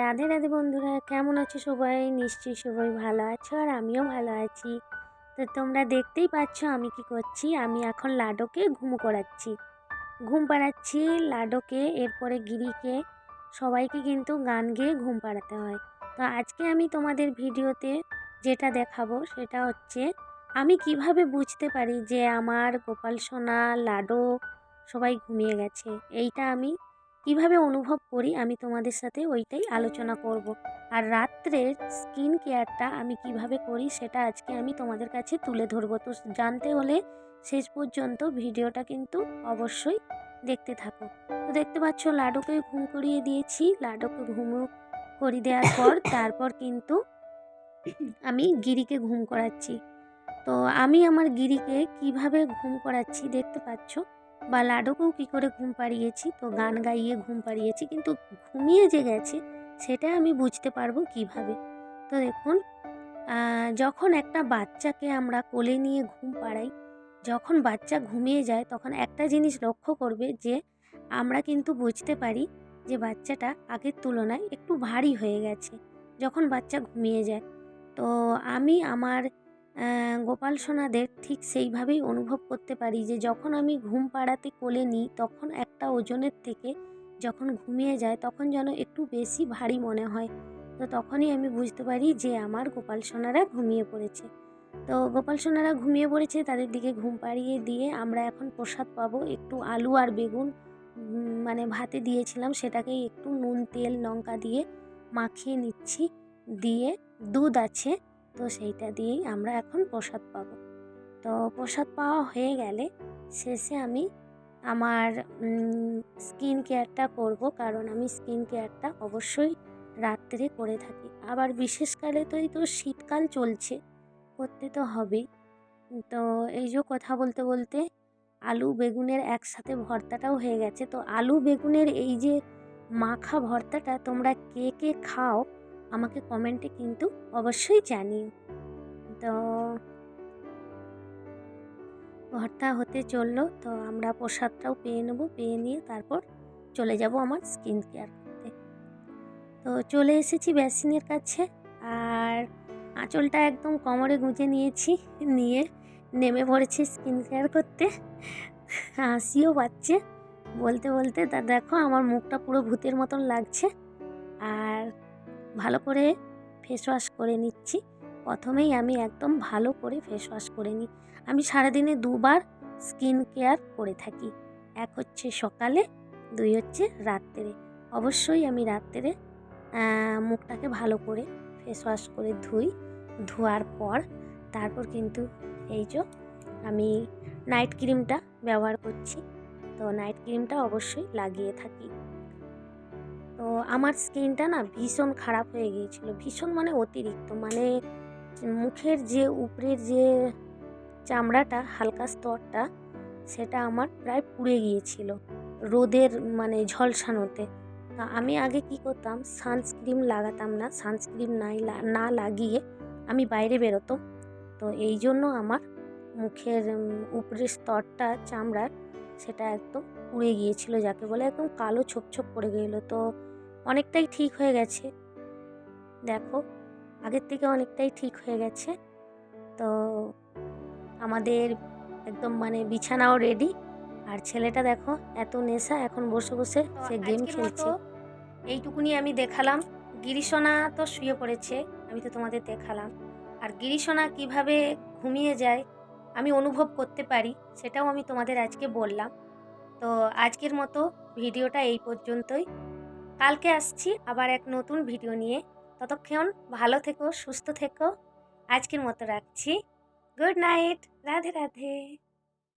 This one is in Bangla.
রাধে রাধে বন্ধুরা, কেমন আছো সবাই? নিশ্চয়ই সবাই ভালো আছো আর আমিও ভালো আছি। তো তোমরা দেখতেই পাচ্ছ আমি কি করছি। আমি এখন লাডোকে ঘুম করাচ্ছি। ঘুম পাড়াচ্ছি লাডোকে, এরপরে গিরিকে। সবাইকে কিন্তু গান গেয়ে ঘুম পাড়াতে হয়। তো আজকে আমি তোমাদের ভিডিওতে যেটা দেখাবো সেটা হচ্ছে, আমি কীভাবে বুঝতে পারি যে আমার গোপাল সোনা, লাডো সবাই ঘুমিয়ে গেছে? এইটা আমি কীভাবে অনুভব করি আমি তোমাদের সাথে ওইটাই আলোচনা করব। আর রাত্রের স্কিন কেয়ারটা আমি কীভাবে করি সেটা আজকে আমি তোমাদের কাছে তুলে ধরবো। তো জানতে হলে শেষ পর্যন্ত ভিডিওটা কিন্তু অবশ্যই দেখতে থাকো। তো দেখতে পাচ্ছ লাডুকে ঘুম করিয়ে দিয়েছি। লাডুকে ঘুম করিয়ে দেওয়ার পর তারপর কিন্তু আমি গিরিকে ঘুম করাচ্ছি। তো আমি আমার গিরিকে কীভাবে ঘুম করাচ্ছি দেখতে পাচ্ছ? বা লাডুকেও কী করে ঘুম পাড়িয়েছি? তো গান গাইয়ে ঘুম পাড়িয়েছি, কিন্তু ঘুমিয়ে যে গেছে, সেটা আমি বুঝতে পারব কীভাবে? তো দেখুন যখন একটা বাচ্চাকে আমরা কোলে নিয়ে ঘুম পাড়াই, যখন বাচ্চা ঘুমিয়ে যায়, তখন একটা জিনিস লক্ষ্য করবে যে, আমরা কিন্তু বুঝতে পারি যে বাচ্চাটা আগের তুলনায় একটু ভারী হয়ে গেছে, যখন বাচ্চা ঘুমিয়ে যায়। তো আমি আমার গোপাল সোনাদের ঠিক সেইভাবেই অনুভব করতে পারি যে যখন আমি ঘুম পাড়াতে কোলে নিই, তখন একটা ওজনের থেকে যখন ঘুমিয়ে যায়, তখন যেন একটু বেশি ভারী মনে হয়। তো তখনই আমি বুঝতে পারি যে আমার গোপাল সোনারা ঘুমিয়ে পড়েছে। তো গোপাল সোনারা ঘুমিয়ে পড়েছে, তাদের দিকে ঘুম পাড়িয়ে দিয়ে আমরা এখন প্রসাদ পাবো। একটু আলু আর বেগুন মানে ভাতে দিয়েছিলাম, সেটাকেই একটু নুন, তেল, লঙ্কা দিয়ে মাখিয়ে নিচ্ছি। দিয়ে দুধ আছে। তো সেইটা দিয়েই আমরা এখন প্রসাদ পাবো। তো প্রসাদ পাওয়া হয়ে গেলে শেষে আমি আমার স্কিন কেয়ারটা করব। কারণ আমি স্কিন কেয়ারটা অবশ্যই রাত্রে করে থাকি। আবার বিশেষকালে তো এই তো শীতকাল চলছে, করতে তো হবেই। তো এই যে কথা বলতে বলতে আলু বেগুনের একসাথে ভর্তাটাও হয়ে গেছে। তো আলু বেগুনের এই যে মাখা ভর্তাটা তোমরা কে কে খাও আমাকে কমেন্টে কিন্তু অবশ্যই জানিও। তো ভর্তা হতে চলল, তো আমরা প্রসাদটাও পেয়ে নেব, পেয়ে নিয়ে তারপর চলে যাব আমার স্কিন কেয়ার করতে। তো চলে এসেছি বেসিনের কাছে, আর আঁচলটা একদম কোমরে গুঁজে নিয়েছি, নিয়ে নেমে পড়েছি স্কিন কেয়ার করতে। হাসিও পাচ্ছে, বলতে বলতে তা দেখো আমার মুখটা পুরো ভূতের মতন লাগছে। ভালো করে ফেস ওয়াশ করে নিচ্ছি। প্রথমেই আমি একদম ভালো করে ফেস ওয়াশ করে নিই। আমি সারাদিনে দুবার স্কিন কেয়ার করে থাকি। এক হচ্ছে সকালে, দুই হচ্ছে রাত্রে। অবশ্যই আমি রাত্রে মুখটাকে ভালো করে ফেস ওয়াশ করে ধুই। ধোয়ার পর তারপর কিন্তু এই যে আমি নাইট ক্রিমটা ব্যবহার করছি। তো নাইট ক্রিমটা অবশ্যই লাগিয়ে থাকি। তো আমার স্কিনটা না ভীষণ খারাপ হয়ে গিয়েছিল। ভীষণ মানে অতিরিক্ত। মানে মুখের যে, উপরের যে চামড়াটা, হালকা স্তরটা, সেটা আমার প্রায় পুড়ে গিয়েছিল রোদের মানে ঝলসানোতে। তা আমি আগে কি করতাম, সানস্ক্রিন লাগাতাম না, সানস্ক্রিন নাই না লাগিয়ে আমি বাইরে বেরোতাম। তো এই জন্য আমার মুখের উপরের স্তরটা, চামড়ার, সেটা একদম পুড়ে গিয়েছিল, যাকে বলে একদম কালো ছোপ ছোপ পড়ে গেলো। তো অনেকটাই ঠিক হয়ে গেছে। দেখো আগের থেকে অনেকটাই ঠিক হয়ে গেছে। তো আমাদের একদম মানে বিছানাও রেডি আর ছেলেটা দেখো এত নেশা এখন বসে বসে সে গেম খেলছে। এইটুকুনি আমি দেখালাম। গিরিশোনা তো শুয়ে পড়েছে আমি তো তোমাদের দেখালাম। আর গিরিশোনা কীভাবে ঘুমিয়ে যায় আমি অনুভব করতে পারি সেটাও আমি তোমাদের আজকে বললাম। তো আজকের মতো ভিডিওটা এই পর্যন্তই। কালকে আসছি আবার এক নতুন ভিডিও নিয়ে। ততক্ষণ ভালো থেকো, সুস্থ থেকো। আজকের মতো রাখছি। Good night, Radhe Radhe.